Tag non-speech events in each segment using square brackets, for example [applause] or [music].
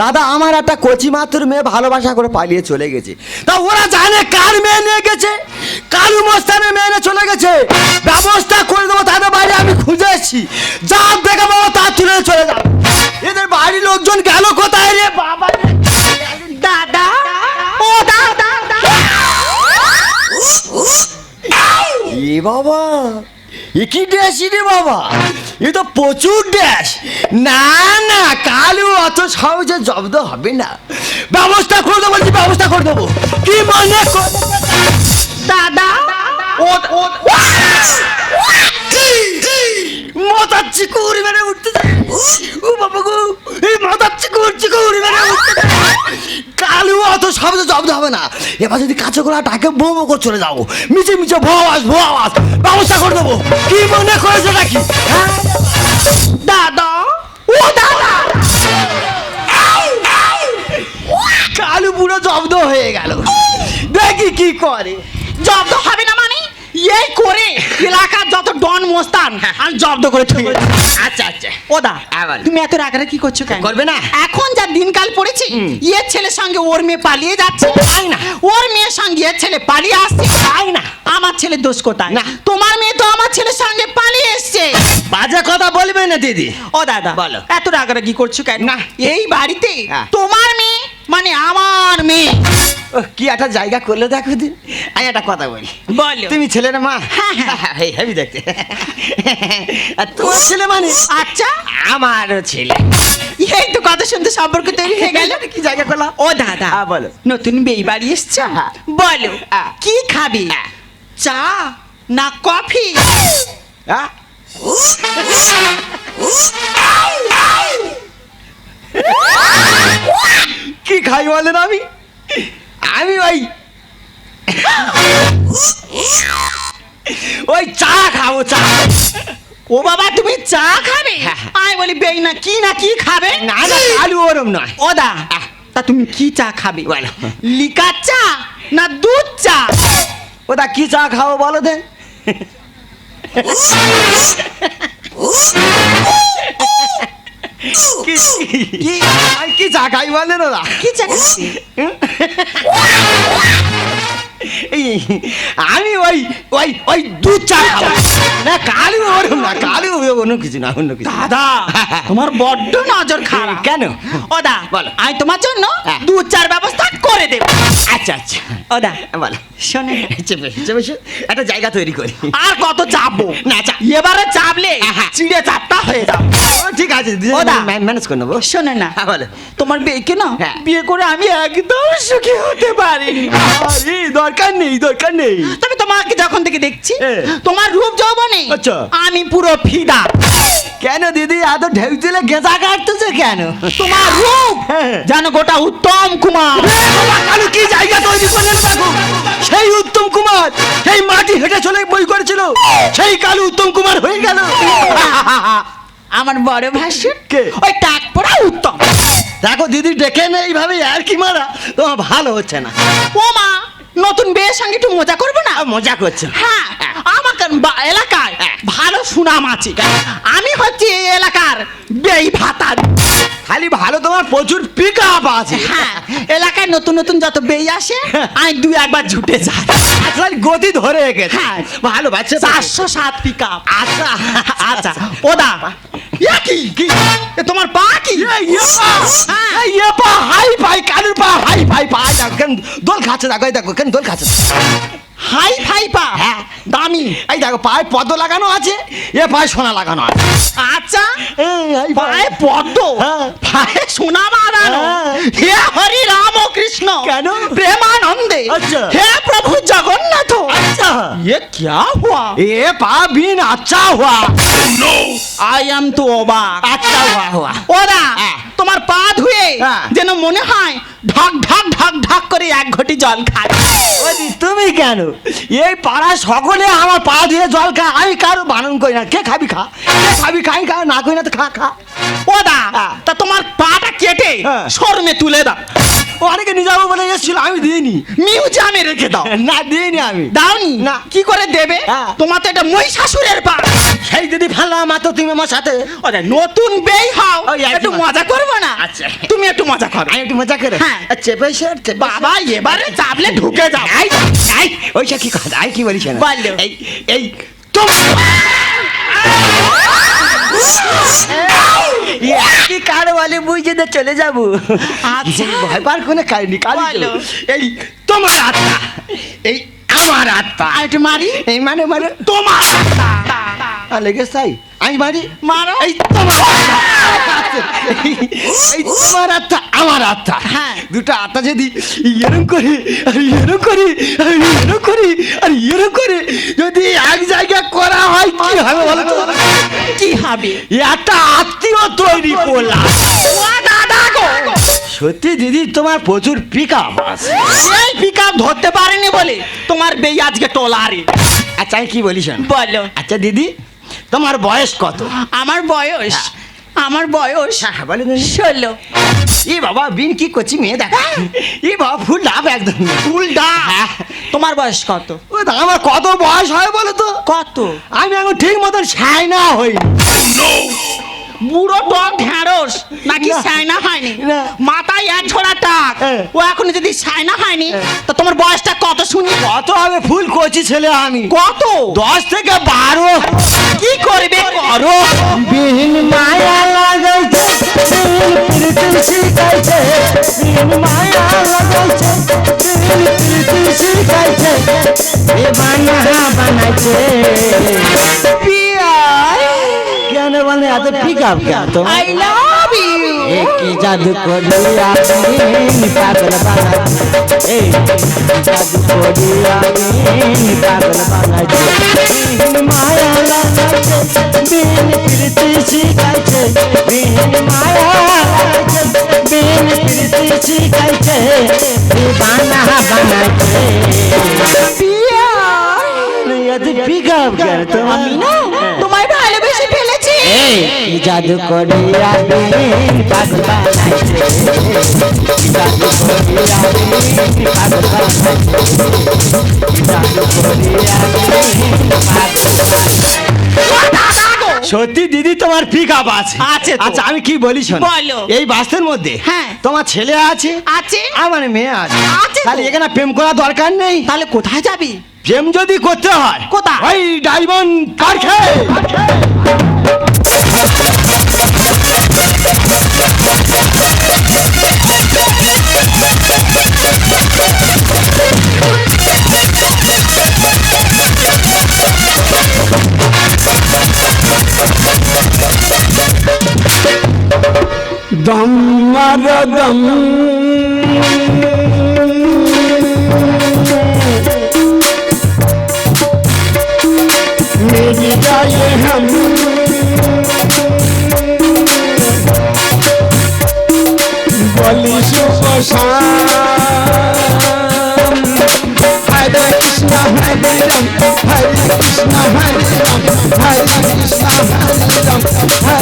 দাদা আমার একটা কচি মাত্র মেয়ে ভালোবাসা করে পালিয়ে চলে গেছে। তা ওরা জানে কার মেয়ে নিয়ে গেছে? কালু মস্তানের মেয়ে নিয়ে চলে গেছে? ব্যবস্থা করে দেবো তাদের বাড়ি আমি খুঁজে এসেছি। যা দেখে বাবা তা তুলে চলে যাও এদের বাড়ির লোকজন গেল কোথায় রে বাবা? দাদা? ও দাদা? এ বাবা এ কি ড্যাশ রে বাবা? এ তো প্রচুর ড্যাশ না না, কালু অত সহজে জব্দ হবে না। ব্যবস্থা করে দেবো ব্যবস্থা করে দেবো। কি মনে দাদা মাথার চিকুর মেরে উঠতে ও বাবা গো, এই মাথার চিকুর চিকুর মেরে উঠতে কালু অত শব্দ জব্দ হবে না। এবার যদি কাছে গোলা তাকে বো বো করে চলে যাব। মিছে মিছে ভো আওয়াজ ভো আওয়াজ ব্যবস্থা করে দেবো। কি মনে করেছে নাকি? হ্যাঁ? দাদা। ও দাদা। কালু পুরো জব্দ হয়ে গেল। দেখি কি করে। জব্দ হবে না এই করে এলাকার যত ডন মোস্তান আমি জব্দ করে ঠকে আচ্ছা আচ্ছা ও দা আবার। তুমি এত রাগারে কি করছ কেন করবে না? এখন যা দিনকাল পড়েছে ছেলের সঙ্গে ওর মেয়ে পালিয়ে যাচ্ছে তাই না। ওর মেয়ের সঙ্গে ছেলে পালিয়ে আসছে তাই না। আমার ছেলে দোষ কোথায় না। তোমার মেয়ে তো আমার ছেলের সঙ্গে পালিয়ে এসছে বাজে কথা বলবে না দিদি ও দাদা বলো। এত রাগারাগি করছ কেন না। এই বাড়িতে হ্যাঁ। তোমার মেয়ে মানে আমার মেয়ে। ও, কি একটা জায়গা করলে দেখো দিন আমি একটা কথা বলি। বলো। তুমি ছেলের মা? হ্যাঁ, হ্যাঁ। এই হেবি দেখতে। আর তোমার ছেলে মানে? আচ্ছা। আমারও ছেলে। এই তো কত সুন্দর সম্পর্ক তৈরি হয়ে গেল। কি জায়গা করলাম? ও দাদা হ্যাঁ, বলো। নতুন বিয়ে বাড়ি এসছো? হ্যাঁ। বলো হ্যাঁ। কি খাবি? হ্যাঁ। চা না কফি? হ্যাঁ? কি খাই বলেন আমি? আমি ওই ওই চা খাব চা। ও বাবা তুমি চা খাবে? হ্যাঁ, হ্যাঁ। আমি বলি বেই না কি না কি খাবে? না না আলু ওরম নয়। ও দা তা তুমি কি চা খাবে? বলো। লিকার চা না দুধ চা? ওটা কি চা খাব বলো দে? [laughs] কি কি? কি? জাগাই বলে বলেন ওরা কি খাবে? এই আমি ওই ওই ওই দুধ চা খাব। না কালু ওরম না কালু অন্য কিছু না অন্য কিছু দাদা তোমার বড্ড নজর খারাপ। কেন? ও দা বলো। আমি তোমার জন্য হ্যাঁ। দুধ চার ব্যবস্থা করে দেব। আচ্ছা আচ্ছা। ও দা বলো। শোনে। চেপে চেপে একটা জায়গা তৈরি করি। আর কত চাপবো না, চাপ। এবারে চাপলে হ্যাঁ। চিড়ে চাপটা হয়ে যাবে। ও, ঠিক আছে ওদা। ম্যানেজ করে নেব। শোনে না। হ্যাঁ, বলো। তোমার বিয়েকে না হ্যাঁ। বিয়ে করে আমি একদম সুখী হতে পারিনি। আরে দরকার নেই দরকার নেই? তবে তোমাকে যখন থেকে দেখছি তোমার রূপ যৌবনে আচ্ছা। আমি পুরো ফিদা। কেন দিদি এত ঢেউ দিলে গেঁজা কাটতেছে কেন? তোমার রূপ হ্যাঁ। যেন গোটা উত্তম কুমার। কালু কি জায়গা তৈরি করলেন দেখো? সেই উত্তম কুমার সেই মাটি হেঁটে চলে বই করেছিল সেই কালু উত্তম কুমার হয়ে গেল। [laughs] আমার বড় কে? ওই টাক পড়া উত্তম। দেখো দিদি ডেকে নেই এইভাবে আর কি মারা? তোমার ভালো হচ্ছে না। ও মা নতুন বিয়ের সঙ্গে একটু মজা করব না? মজা করছে? হ্যাঁ আমাকে বা- এলাকায় হ্যাঁ। ভালো সুনাম আছে। আমি হচ্ছি এই এলাকার বেই ভাতা খালি ভালো তোমার প্রচুর পিক আপ আছে। হ্যাঁ এলাকায় নতুন নতুন যত বেই আসে আমি দুই একবার ছুটে যাই। আসলে গতি ধরে গেছে হ্যাঁ। ভালো বাচ্চা। চারশো সাত পিক আপ আচ্ছা আচ্ছা। ওদা কি? কি? এ তোমার পা কি? এ হ্যাঁ। ইয়েপা, হাই ভাই কানের পা! হাই ভাই পা! কেন দোল খাচ্ছে দেখো দেখো কেন দোল খাচ্ছে হাই ফাই পা? হ্যাঁ। দামি। এই দেখো পায়ে পদ্ম লাগানো আছে এ পায়ে সোনা লাগানো আছে। আচ্ছা। পায়ে পদ্ম? হ্যাঁ। পায়ে সোনা মারানো হ্যাঁ। হে হরি? अच्छा हे प्रभु जगन्नाथ अच्छा ये क्या हुआ ये पाबीन अच्छा हुआ नो आई एम तो ओबा अच्छा हुआ हुआ ओरा তোমার পা ধুয়ে হ্যাঁ। যেন মনে হয় ঢক ঢক ঢক ঢক করে এক ঘটি জল খায়। তুমি কেন? এই পাড়া সকলে আমার পা ধুয়ে জল খা আমি কারও বারণ করি না। কে খাবি খা? কে খাবি খাই খা না করি না তো খা খা। ও দা তা তোমার পাটা কেটে হ্যাঁ। শর্মে তুলে দাও। ও অনেকে নিয়ে যাব বলে এসেছিল আমি দিইনি। মিউজিয়ামে রেখে দাও। না দিইনি আমি। দাওনি? না। কি করে দেবে? হ্যাঁ। তোমার তো এটা মহিষাসুরের পা। সেই যদি ভালো আমার তো তুমি আমার সাথে আরে নতুন বেই হও। একটু মজা। করব না? আচ্ছা। তুমি একটু মজা করো। আমি একটু মজা করে। হ্যাঁ। চেপে স্যার বাবা এবারে চাপলে ঢুকে যাও। এই এই ওইসব কি কথা? আই কি বলিস না এই এই কি কার বলে বুঝে তো চলে যাব। আচ্ছা। ভয় পার কোনো কারণি কালি। এই তোমার আত্মা। এই আমার আত্মা। একটু মারি। এই মানে মানে তোমার আর লেগে তাই? আমি মারি? মারো। এই তোমার এই তোমার আত্মা আমার আত্মা। হ্যাঁ। দুটো আত্মা যদি এরম করে আর এরম করে আর এরম করে আর এরম করে যদি এক জায়গায় করা হয় কি হবে বলো তো? কি হবে? একটা আত্মীয় তৈরি। করলাম। ও দাদা গো। সত্যি দিদি তোমার প্রচুর পিক আপ আছে। এই পিকআপ ধরতে পারেনি বলে তোমার বেই আজকে টোলারে। আচ্ছা আমি কি বলিস। বলো। আচ্ছা দিদি তোমার বয়স কত? আমার বয়স আমার বয়স হ্যাঁ বলে দিদি। ষোলো। ই বাবা বিন কি করছি মেয়ে দেখা? ই বাবা ফুল ডাব একদম। ফুল ডা তোমার বয়স কত? ও আমার কত বয়স হয় বলো তো? কত? আমি এখন ঠিক মতন সাইনা হই। বুড়ো টক ঢেঁড়স নাকি। সাইনা হয়নি? মাথায় এক ছোড়া টাক। হ্যাঁ। ও এখন যদি সাইনা হয়নি তা তোমার বয়সটা কত শুনি? কত হবে ফুল কচি ছেলে আমি? কত? দশ থেকে বারো। কি করবে? করো। বিন মায়া লাগাইছে প্রীতি শিখাইছে মায়া লাগাইছে বিন প্রীতি শিখাইছে এ বানা বানাইছে। गाने वाले आते तो ठीक आप क्या तो I love you एक ही जादू को दिया मैंने पागल बना एक जादू को दिया मैंने पागल बना जो मैंने माया लाना लागे बेहन प्रीति सिखाए मैंने माया लागे बेहन प्रीति सिखाए दीवाना बना के। पिया। नहीं आते ठीक आप क्या तो हम ना জাদু পাগল বানাইছে জাদু পাগল বানাইছে। পাগল বানাইছে গো সত্যি দিদি তোমার পিক আপ আছে। আছে আচ্ছা আমি কি বলি শোন? বলো। এই বাসের মধ্যে হ্যাঁ। তোমার ছেলে আছে? আছে। আমার মেয়ে আছে। আছে তাহলে এখানে প্রেম করা দরকার নেই। তাহলে কোথায় যাবি? প্রেম যদি করতে হয় কোথায়? ওই ডায়মন্ড পার্কে मार दम मेरी जाए हम बोली सुबह शाम हरे कृष्णा हरे राम हरे कृष्णा हरे राम हरे कृष्णा हरे राम हरे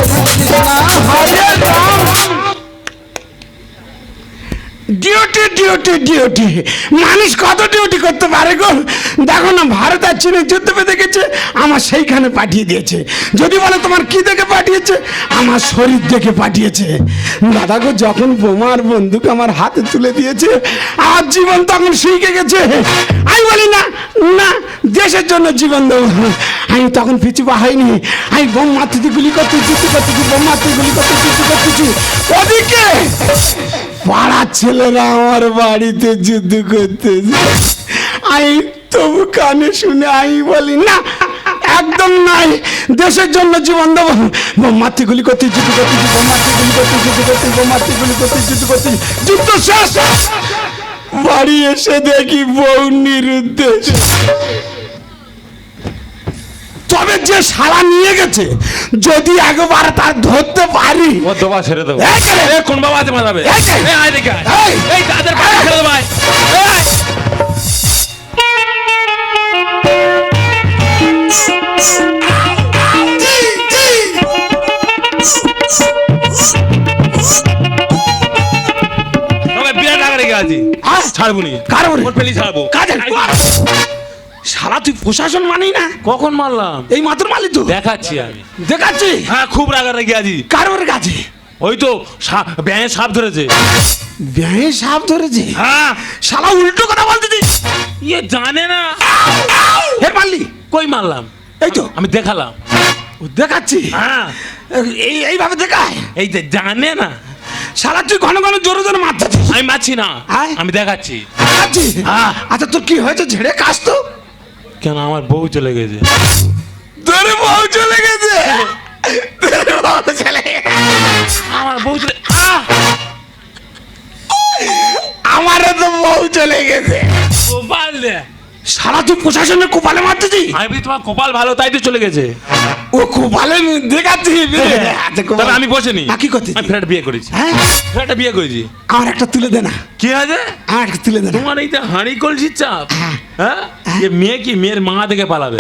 ডিউটি ডিউটি মানুষ কত ডিউটি করতে পারে গো? দেখো না, ভারত আর চীনের যুদ্ধ বেঁধে গেছে, আমার সেইখানে পাঠিয়ে দিয়েছে। যদি বলে তোমার কি দেখে পাঠিয়েছে? আমার শরীর দেখে পাঠিয়েছে। দাদা গো, যখন বোমার বন্দুক আমার হাতে তুলে দিয়েছে আর জীবন তখন শিখে গেছে। আমি বলি, না না, দেশের জন্য জীবন দেবো আমি তখন পিছু পা হয়নি। আমি বোম মারতেছি গুলি করতে যুদ্ধ করতেছি বোম মারতে গুলি করতে যুদ্ধ করতেছি ওদিকে পাড়ার ছেলেরা আমার বাড়িতে যুদ্ধ করতেছে আমি তবু কানে শুনে আমি বলি, না, একদম নাই। দেশের জন্য জীবন দেবো। বোমাতে গুলি করতে, যুদ্ধ করতেছি বোমাতে গুলি করতে, যুদ্ধ করতে, বোমাতে গুলি করতে, যুদ্ধ করতে। যুদ্ধ শেষ। বাড়ি এসে দেখি বউ নিরুদ্দেশ। যে শালা নিয়ে গেছে যদি একবার তার ধরতে পারি ও দোবা। ছেড়ে দেবো কোন বাবা আছে এই তাদের ছেড়ে দেবো আছি। ছাড়বো নি। কার বলে? ওর পেলি ছাড়বো। কাজের শালা তুই প্রশাসন মানি না। কখন মারলাম? এই মাত্র মালি তো। দেখাচ্ছি আমি। দেখাচ্ছি? হ্যাঁ খুব রাগারাগি আছি। কারোর কাছে ওই তো ব্যাঙে সাপ ধরেছে। ব্যাঙে সাপ ধরেছে? হ্যাঁ। শালা উল্টো কথা বলতে বলতেছিস? ইয়ে জানে না। হে মারলি? কই মারলাম? এই তো। আমি দেখালাম। ও দেখাচ্ছি? হ্যাঁ। এই এইভাবে দেখায়? এই যে জানে না। শালা তুই ঘন ঘন জোরে জোরে মারতেছিস। আমি মারছি না। হ্যাঁ? আমি দেখাচ্ছি। দেখাচ্ছি? হ্যাঁ। আচ্ছা তোর কি হয়েছে? ঝেড়ে কাজ তো। কেন আমার বউ চলে গেছে? তোর বউ চলে গেছে? তোর বউ চলে আমার বউ চলে আহ! আমারও তো বউ চলে গেছে। কোপাল। সারা তুই প্রশাসনের কোপালে মারতেছি আমি তোমার কপাল ভালো তাই তো চলে গেছে। ও কোপালে দেখাচ্ছি আচ্ছা, তবে আমি বসিনি হ্যাঁ, কি করছিস? আমি ফ্ল্যাট বিয়ে করেছি। হ্যাঁ? ফ্ল্যাটে বিয়ে করেছি। আমার একটা তুলে দে না। কি আছে? আমার একটা তুলে দে না। তোমার এই যে হাঁড়ি কলসির চাপ হ্যাঁ। হ্যাঁ? এ মেয়ে কি মেয়ের মা থেকে পালাবে?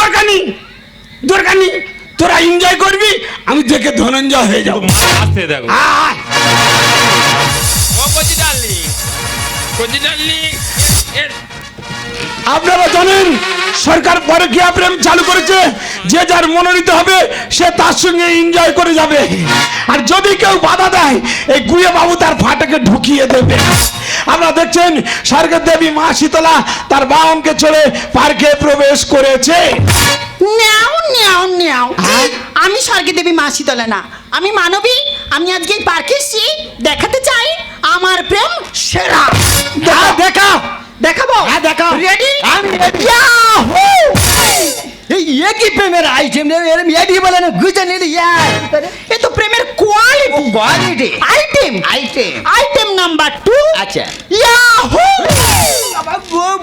দরকার নেই। দরকার নেই। তোরা এনজয় করবি আমি দেখে ধনঞ্জয় হয়ে যাব। মা আসতে দেখো। ও কচি ডার্লিং কচি ডার্লিং আপনারা জানেন সরকার পরকীয়া প্রেম চালু করেছে যে যার মনোনীত হবে সে তার সঙ্গে এনজয় করে যাবে। আর যদি কেউ বাধা দেয় এই গুয়ে বাবু তার ফাটাকে ঢুকিয়ে দেবে। আপনারা দেখছেন স্বর্গের দেবী মা শীতলা তার বাহনকে চড়ে পার্কে প্রবেশ করেছে। হ্যাঁ? আমি স্বর্গে দেবী মা শীতলা না। আমি মানবী আমি আজকে পার্কে এসেছি দেখাতে চাই আমার প্রেম সেরা। দেখা। দেখাবো? হ্যাঁ, দেখাও। রেডি আমি ready। এই এ কি প্রেমের আইটেম এরম এডি বলে না গুজে নিলি ইয়ার এ তো প্রেমের quality quality item item item number two আচ্ছা। ইয়াহু বাবা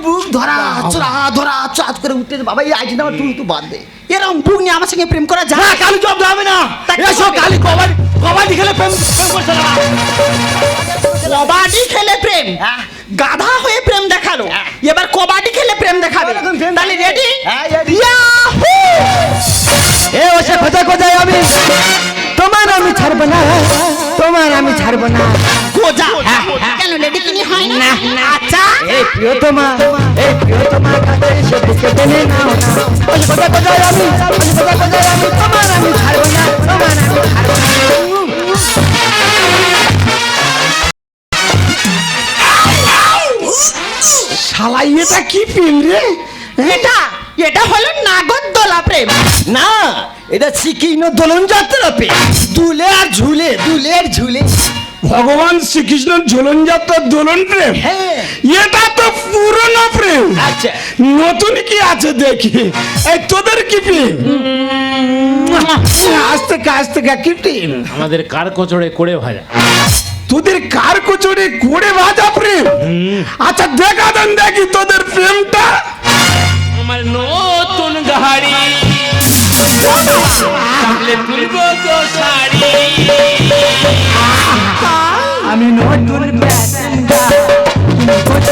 বুক ধরা চড়া ধরা চাঁদ করে উঠতে বাবা এই আইটেম আমার তুই তো বাদ দে। এরকম বুক নিয়ে আমার সঙ্গে প্রেম করা না যায় জব না। কি এসো কালি কবাডি কবাডি খেলে প্রেম প্রেম করছে না। কবাডি খেলে প্রেম? হ্যাঁ। গাধা হয়ে প্রেম দেখাল। হ্যাঁ। এবার কবাডি খেলে প্রেম দেখাবে। তাহলে রেডি হ্যাঁ, এ ওসে কোথায় কোথায় আমি। তোমার আমি ছাড়বো না তোমার আমি ছাড়বো না। গোজা। কেন লেডি কিনি হয় না? আচ্ছা। এই প্রিয় তোমার এই প্রিয় তোমার কাছে এসে বুকে টেনে নাও না ওসে কোথায় কোথায় আমি ওসে কোথায় কোথায় আমি। তোমার আমি ছাড়বো না তোমার আমি ছাড়বো না। শালা এটা কি প্রেম রে? এটা এটা হলো নাগরদোলা প্রেম। না এটা সিকিনো দোলন যাত্রা পে দুলে আর ঝুলে দুলে আর ঝুলে। ভগবান শ্রীকৃষ্ণের ঝোলন যাত্রার দোলন প্রেম? হ্যাঁ। এটা তো পুরনো প্রেম। আচ্ছা। নতুন কি আছে দেখি? এই তোদের কি প্রেম আজ থেকে কি প্রেম আমাদের কার কচড়ে করে ভাজা? তোদের কার কচড়ে করে ভাজা প্রেম? আচ্ছা দেখা দেন দেখি তোদের প্রেমটা। আমার নতুন গাড়ি। আমি নতুন প্যাসেঞ্জার নতুন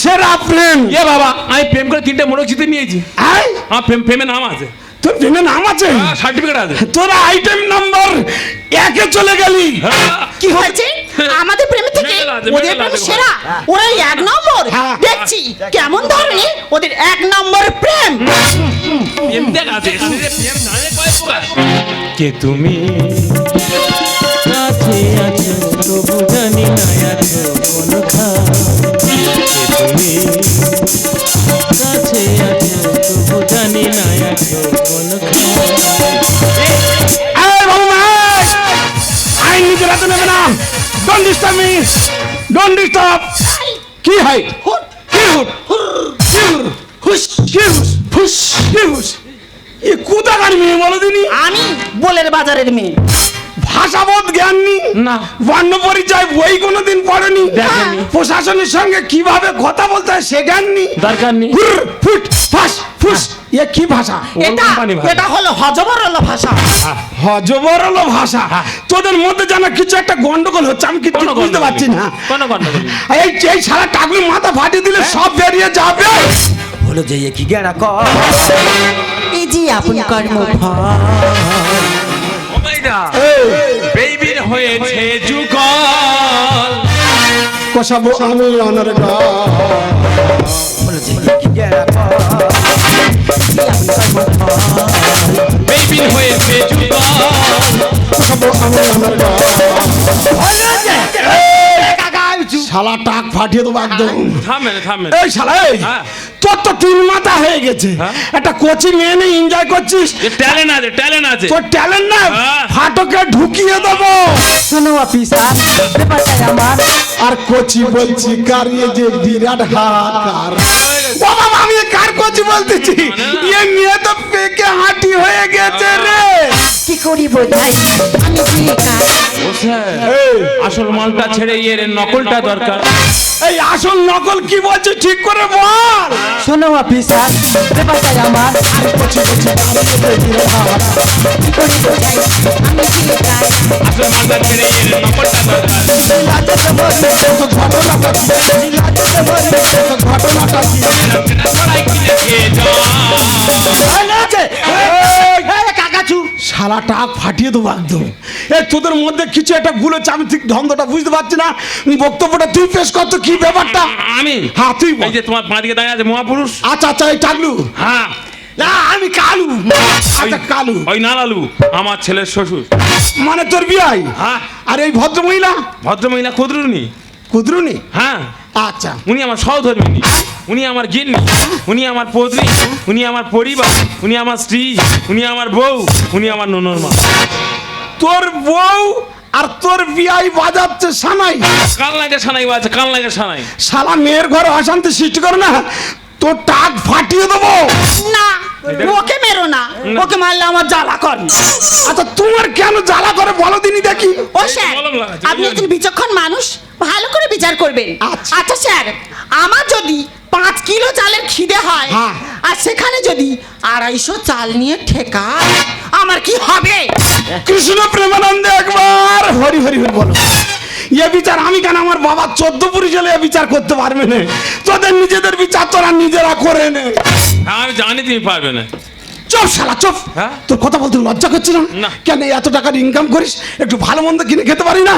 সেরা প্রেম। এ বাবা আমি প্রেম করে তিনটে মোটর চিঠি নিয়েছি। আয়। আমার প্রেম প্রেমে নাম আছে। তোর প্রেমে নাম আছে? সার্টিফিকেট আছে। তোরা আইটেম নাম্বার একে চলে গেলি। হ্যাঁ। কি হয়েছে? আমাদের প্রেমে থেকে ওদের প্রেম সেরা। ওরা এক নম্বর। হ্যাঁ। দেখছি কেমন ধরনের ওদের এক নম্বর প্রেম। দেখ কে তুমি? Don't disturb me don't disturb কি হয় কি হুট কি হুট হুস কি হুস হুস কি হুস এ কোথাকার মেয়ে বলো দিনি? আমি বোলের বাজারের মেয়ে। ভাষাবোধ জ্ঞান? নি। না। বর্ণ পরিচয় বই কোনোদিন পড়েনি। প্রশাসনের সঙ্গে কীভাবে কথা বলতে হয় সে জ্ঞান? নি দরকার নেই। ফুট ফাস ফুস। এ কি ভাষা? এটা এটা হলো হজবরল ভাষা। হজবরল ভাষা? তোদের মধ্যে যেন কিছু একটা গন্ডগোল হচ্ছে আমি কিছু কোনো বুঝতে পারছি না। কোনো গন্ডগোল এই এই সারা টাকলি মাথা ফাটিয়ে দিলে সব বেরিয়ে যাবে। হলো যে কি জ্ঞান কর। এই যে আপন কর্ম বেবির হয়েছে যুগল। কষাবো আমি অনার গা হলো যে কি জ্ঞান কর। শালা টাক ফাটিয়ে দেবো একদম থামেন থামেন এই হ্যাঁ। তোর তো তিন মাথা হয়ে গেছে হ্যাঁ। একটা কোচিং মেয়ে নিয়ে এনজয় করছিস ট্যালেন্ট আছে ট্যালেন্ট আছে তোর ট্যালেন্ট না হ্যাঁ। ফাটকে ঢুকিয়ে দেবো শোনো অফিসার ব্যাপারটা আমার আর কোচি বলছি কার ইয়ে যে বিরাট হাহাকার বাবা আমি এ কার কোচি বলতেছি ইয়ে মেয়ে তো পেকে হাঁটি হয়ে গেছে রে কি করি বোঝাই আমি যে কাজ। আসল মালটা ছেড়ে ইয়ে রে নকলটা দরকার। এই আসল নকল কি বলছে? ঠিক করে বল। শোনো অফিসার ব্যাপারটা আমার আর যে কি যে কাজ আসল মালটা ছেড়ে ইয়ে নকলটা দরকার তো ঘটনাটা কি? তো ঘটনাটা কি সবাই কিনে খেয়ে যাও হলো যে এ কাকা চুপ শালা টাক ফাটিয়ে দেবো একদম। এ তোদের মধ্যে কিছু একটা গুলোছে আমি ঠিক ধন্দটা বুঝতে পারছি না। বক্তব্যটা তুই পেশ কর তো কি ব্যাপারটা? আমি? হ্যাঁ তুই। এই যে তোমার বাঁ দিকে দাঁড়িয়ে আছে মহাপুরুষ? আচ্ছা আচ্ছা এই টাকলু হ্যাঁ। না আমি কালু। আচ্ছা কালু। ওই নালালু আমার ছেলের শ্বশুর। মানে তোর বিয়াই? হ্যাঁ। আর এই ভদ্র মহিলা ভদ্রমহিলা ক্ষুদ্রুনি কুদরুনি হ্যাঁ। আচ্ছা। উনি আমার সহধর্মিনী। উনি আমার গিন্নি উনি আমার পত্নী উনি আমার পরিবার উনি আমার স্ত্রী উনি আমার বউ উনি আমার ননর মা। তোর বউ আর তোর বিয়াই বাজাচ্ছে সানাই। কাল লাগে সানাই বাজে কাল লাগে সানাই? শালা মেয়ের ঘরে অশান্তি সৃষ্টি করে না? তোর টাক ফাটিয়ে দেবো। না ওকে মেরো না। ওকে মারলে আমার জ্বালা কর। আচ্ছা তোমার কেন জ্বালা করে বলো দিনই দেখি। ও স্যার আপনি একজন বিচক্ষণ মানুষ ভালো করে বিচার করবেন। আচ্ছা। আচ্ছা স্যার আমার যদি পাঁচ কিলো চালের খিদে হয় হ্যাঁ। আর সেখানে যদি আড়াইশো চাল নিয়ে ঠেকা আমার কি হবে? কৃষ্ণ প্রেমানন্দে একবার। হরি হরি হরি বলো। এ বিচার আমি কেন আমার বাবা চোদ্দ পুরুষ হলে এ বিচার করতে পারবে না? তোদের নিজেদের বিচার তোরা নিজেরা করে নে। আমি জানি তুমি পারবে না। চুপ শালা চুপ। হ্যাঁ? তোর কথা বলতে লজ্জা করছে না। কেন এত টাকার ইনকাম করিস? একটু ভালো মন্দ কিনে খেতে পারি না?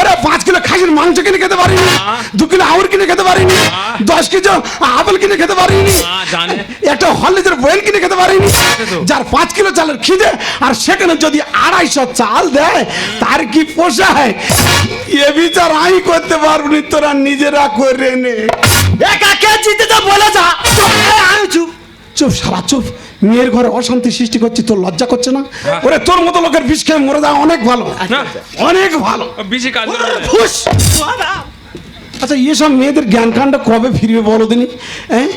ওরা পাঁচ কিলো খাসির মাংস কিনে খেতে পারিনি না। দু কিলো আউর কিনে খেতে পারিনি না। দশ কেজি আপেল কিনে খেতে পারিনি না, জানে। একটা হলদিদের বয়েল কিনে খেতে পারিনি যার পাঁচ কিলো চালের খিদে আর সেখানে যদি আড়াইশো চাল দেয় তার কি পোষায়? এ বিচার আমি করতে পারব নি তোরা নিজেরা করে নে। এ কাকে জিতে তো বলে যা। আমি চুপ। চুপ সারা চুপ। মেয়ের ঘরে অশান্তি সৃষ্টি করছি তোর লজ্জা করছে না? ওরে তোর মতো লোকের বিষ খেয়ে মরে যাওয়া অনেক ভালো। অনেক ভালো। কাজ আচ্ছা এসব মেয়েদের জ্ঞান কাণ্ড কবে ফিরবে বলো দিনি? হ্যাঁ?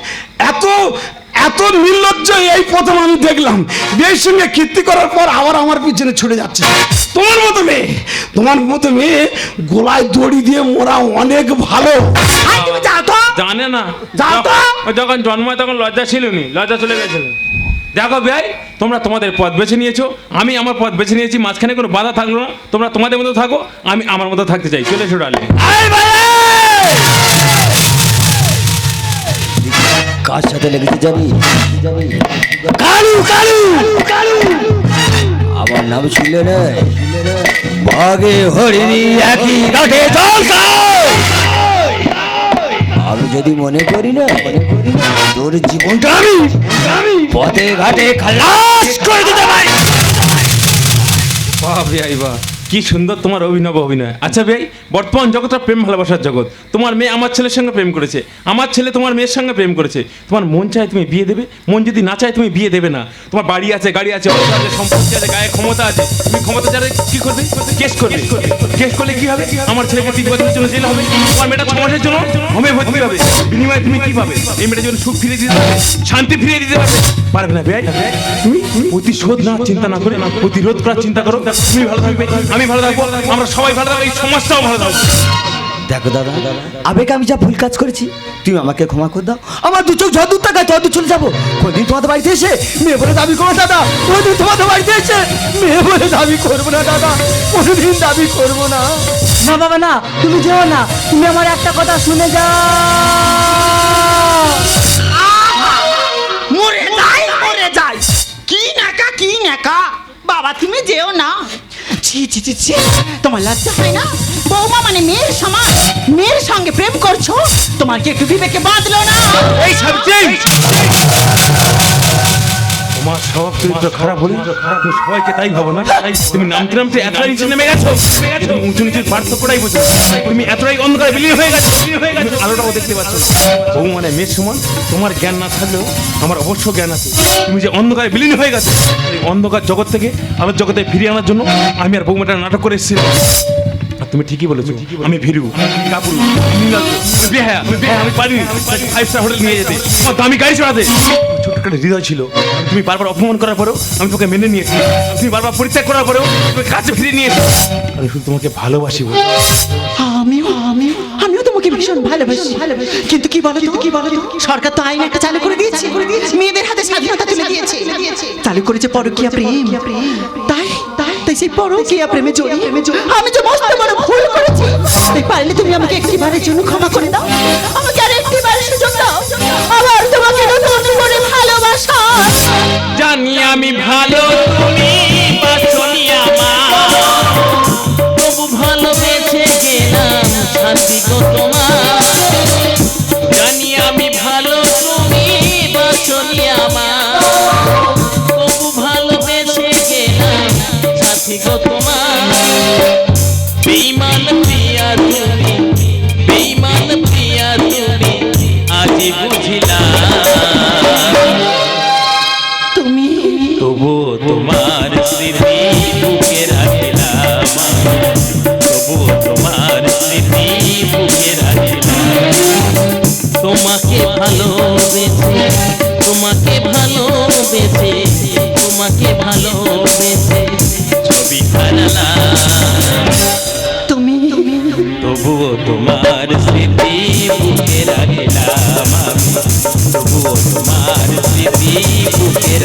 এত এত নির্লজ্জ এই প্রথম আমি দেখলাম। বিয়ের সঙ্গে কীর্তি করার পর আবার আমার পিছনে ছুটে যাচ্ছে। তোমার মতো মেয়ে তোমার মতো মেয়ে গোলায় দড়ি দিয়ে মোরা অনেক ভালো। জানে না। যখন জন্মায় তখন লজ্জা ছিল নি? লজ্জা চলে গেছিল। দেখো ভাই তোমরা তোমাদের পথ বেছে নিয়েছো। আমি আমার পথ বেছে নিয়েছি মাঝখানে কোনো বাধা থাকল না। তোমরা তোমাদের মতো থাকো আমি আমার মতো থাকতে চাই। চলে এসো ডালে ভাই কার সাথে লেগেছে জানি? কালু কালু কালু। আমার নাম ছিল রে বাগে হরিণী একই ঘাটে আমি যদি মনে করি না, তোর জীবনটা আমি পথে ঘাটে খালাস করে দিতে পারি। বাহ ভাই বাহ কি সুন্দর তোমার অভিনব অভিনয়। আচ্ছা ভাই, বর্তমান জগৎটা প্রেম ভালোবাসার জগৎ। তোমার মেয়ে আমার ছেলের সঙ্গে প্রেম করেছে। আমার ছেলে তোমার মেয়ের সঙ্গে প্রেম করেছে। তোমার মন চায় তুমি বিয়ে দেবে, মন যদি না চায় তুমি বিয়ে দেবে না। তোমার বাড়ি আছে, গাড়ি আছে অর্থ আছে, সম্পত্তি আছে, গায়ে ক্ষমতা আছে। তুমি ক্ষমতা যারা কি করবে? কেস করবে। কেস করলে কি হবে? আমার ছেলেকে তিন বছরের জন্য জেল হবে, তোমার মেয়েটা ছ মাসের জন্য হোমে ভর্তি হবে। বিনিময়ে তুমি কি পাবে? এই মেয়েটার জন্য সুখ ফিরিয়ে দিতে শান্তি ফিরিয়ে দিতে পারবে না ভাই? প্রতিশোধ না, চিন্তা না করে, প্রতিরোধ করার চিন্তা করো। তুমি ভালো থাকবে। আমি ভালো থাকব আমরা সবাই ভালো থাকব এই সমাজটাও ভালো থাকব। দেখো দাদা আবেগে আমি যা ভুল কাজ করেছি তুমি আমাকে ক্ষমা করে দাও। আমার দু চোখ ঝড় দূর টাকায় তত চলে যাব। কোনদিন তোমাদের বাড়িতে এসে মেয়ে বলে দাবি করব দাদা? কোনদিন তোমাদের বাড়িতে এসে মেয়ে বলে দাবি করব না দাদা? কোনদিন দাবি করব না। না বাবা না তুমি যেও না তুমি আমার একটা কথা শুনে যাও। মরে যাই মরে যাই। কি নাকা কি নাকা বাবা তুমি যেও না। ছি ছি তোমার লজ্জা হয় না? বৌমা মানে মেয়ের সমান মেয়ের সঙ্গে প্রেম করছ? তোমার কি একটু বিবেকে বাঁধলো না? এই তোমার স্বভাব চরিত্র খারাপ হলে তুমি সবাইকে তাই ভাবো না? তুমি নামতে নামতে এতটাই নিচে নেমে গেছো। তুমি উঁচু নিচুর পার্থক্যটাই বোঝো। তুমি এতটাই অন্ধকারে বিলীন হয়ে গেছো। হয়ে গেছো। আলোটাও দেখতে পাচ্ছ। বউ মানে মেয়ের সমান, তোমার জ্ঞান না থাকলেও আমার অবশ্য জ্ঞান আছে। তুমি যে অন্ধকারে বিলীন হয়ে গেছো অন্ধকার জগৎ থেকে আলোর জগতে ফিরিয়ে আনার জন্য আমি আর বৌমাটা নাটক করে এসেছিলাম। আর তুমি ঠিকই বলেছ। আমি ভীরু। আমি কাপুরু। আমি আমি বেহায়া আমি বেহায়া আমি পারি ফাইভ স্টার হোটেল নিয়ে যেতে। আমার দামি গাড়ি চড়াতে। ছোট্ট একটা হৃদয় ছিল। তুমি বারবার অপমান করার পরেও আমি তোকে মেনে নিয়েছি। তুমি বারবার পরিত্যাগ করার পরেও তুমি কাছে ফিরে নিয়েছি। আমি শুধু তোমাকে ভালোবাসি বলে। আমিও আমিও আমিও তোমাকে ভীষণ ভালোবাসি। ভালোবাসি কিন্তু কি বলো তো কি বলো সরকার তো আইন একটা চালু করে দিয়েছে। মেয়েদের হাতে স্বাধীনতা তুলে দিয়েছে। চালু করেছে পরকীয়া প্রেম। তাই তাই সেই পরকীয়া প্রেমে জড়িয়ে আমি যে মস্ত বড় ভুল করেছি। পারলে তুমি আমাকে একটিবারের জন্য ক্ষমা করে দাও। বেইমান পিয়া তুমি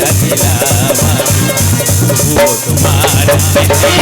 বুকে রাখিলাম আমি তবুও তোমার স্মৃতি